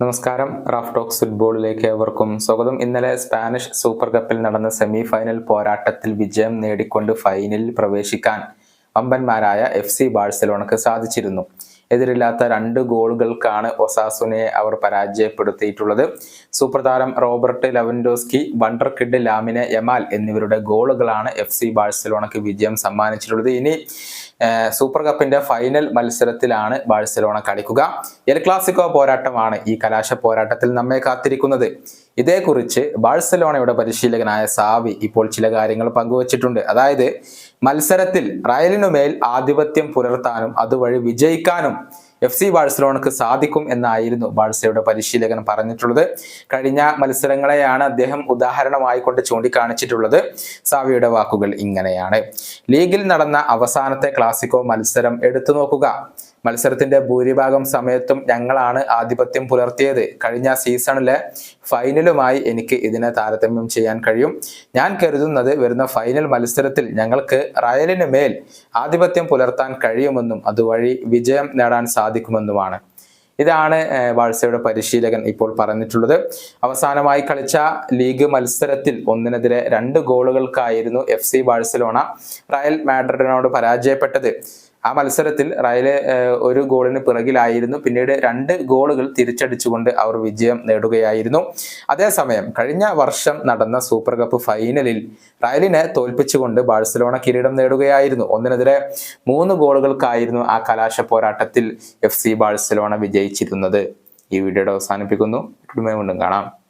നമസ്കാരം. Raf talks ഫുട്ബോളിലേക്ക് ഏവർക്കും സ്വാഗതം. ഇന്നലെ സ്പാനിഷ് സൂപ്പർ കപ്പിൽ നടന്ന സെമി ഫൈനൽ പോരാട്ടത്തിൽ വിജയം നേടിക്കൊണ്ട് ഫൈനലിൽ പ്രവേശിക്കാൻ അമ്പന്മാരായ എഫ് സി ബാഴ്സലോണക്ക് സാധിച്ചിരുന്നു. എതിരില്ലാത്ത രണ്ട് ഗോളുകൾക്കാണ് ഒസാസുനെ അവർ പരാജയപ്പെടുത്തിയിട്ടുള്ളത്. സൂപ്പർ താരം Robert Lewandowski wonder kid Lamine Yamal എന്നിവരുടെ ഗോളുകളാണ് എഫ് സി ബാഴ്സലോണക്ക് വിജയം സമ്മാനിച്ചിട്ടുള്ളത്. ഇനി സൂപ്പർ കപ്പിന്റെ ഫൈനൽ മത്സരത്തിലാണ് ബാഴ്സലോണ കളിക്കുക. എൽ ക്ലാസിക്കോ പോരാട്ടമാണ് ഈ കലാശ പോരാട്ടത്തിൽ നമ്മെ കാത്തിരിക്കുന്നത്. ഇതേക്കുറിച്ച് ബാഴ്സലോണയുടെ പരിശീലകനായ സാവി ഇപ്പോൾ ചില കാര്യങ്ങൾ പങ്കുവച്ചിട്ടുണ്ട്. അതായത് മത്സരത്തിൽ റയലിനുമേൽ ആധിപത്യം പുലർത്താനും അതുവഴി വിജയിക്കാനും എഫ് സി ബാഴ്സലോണക്ക് സാധിക്കും എന്നായിരുന്നു ബാഴ്സയുടെ പരിശീലകൻ പറഞ്ഞിട്ടുള്ളത്. കഴിഞ്ഞ മത്സരങ്ങളെയാണ് അദ്ദേഹം ഉദാഹരണമായി കൊണ്ട് ചൂണ്ടിക്കാണിച്ചിട്ടുള്ളത്. സാവിയുടെ വാക്കുകൾ ഇങ്ങനെയാണ്. ലീഗിൽ നടന്ന അവസാനത്തെ ക്ലാസിക്കോ മത്സരം എടുത്തു നോക്കുക. മത്സരത്തിന്റെ ഭൂരിഭാഗം സമയത്തും ഞങ്ങളാണ് ആധിപത്യം പുലർത്തിയത്. കഴിഞ്ഞ സീസണിലെ ഫൈനലുമായി എനിക്ക് ഇതിനെ താരതമ്യം ചെയ്യാൻ കഴിയും. ഞാൻ കരുതുന്നത് വരുന്ന ഫൈനൽ മത്സരത്തിൽ ഞങ്ങൾക്ക് റയലിന് മേൽ ആധിപത്യം പുലർത്താൻ കഴിയുമെന്നും അതുവഴി വിജയം നേടാൻ സാധിക്കുമെന്നുമാണ്. ഇതാണ് വാഴ്സയുടെ പരിശീലകൻ ഇപ്പോൾ പറഞ്ഞിട്ടുള്ളത്. അവസാനമായി കളിച്ച ലീഗ് മത്സരത്തിൽ ഒന്നിനെതിരെ രണ്ട് ഗോളുകൾക്കായിരുന്നു എഫ് സി ബാഴ്സലോണ റയൽ മാഡ്രിഡിനോട് പരാജയപ്പെട്ടത്. ആ മത്സരത്തിൽ റയൽ ഒരു ഗോളിന് പിറകിലായിരുന്നു. പിന്നീട് രണ്ട് ഗോളുകൾ തിരിച്ചടിച്ചുകൊണ്ട് അവർ വിജയം നേടുകയായിരുന്നു. അതേസമയം കഴിഞ്ഞ വർഷം നടന്ന സൂപ്പർ കപ്പ് ഫൈനലിൽ റയലിനെ തോൽപ്പിച്ചുകൊണ്ട് ബാഴ്സലോണ കിരീടം നേടുകയായിരുന്നു. ഒന്നിനെതിരെ മൂന്ന് ഗോളുകൾക്കായിരുന്നു ആ കലാശ പോരാട്ടത്തിൽ എഫ് സി ബാഴ്സലോണ വിജയിച്ചിരുന്നത്. ഈ വീഡിയോയുടെ അവസാനിപ്പിക്കുന്നു. വീണ്ടും കാണാം.